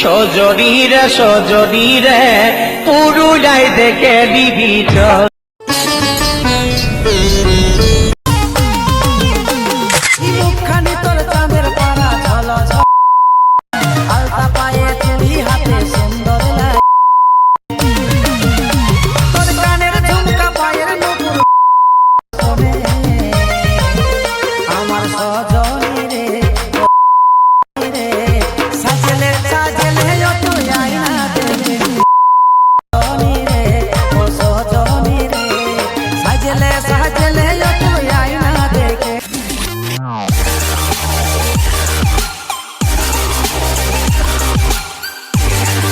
সজরি রে পুরুলায় রে পুরুলাই দেখে বিবিধ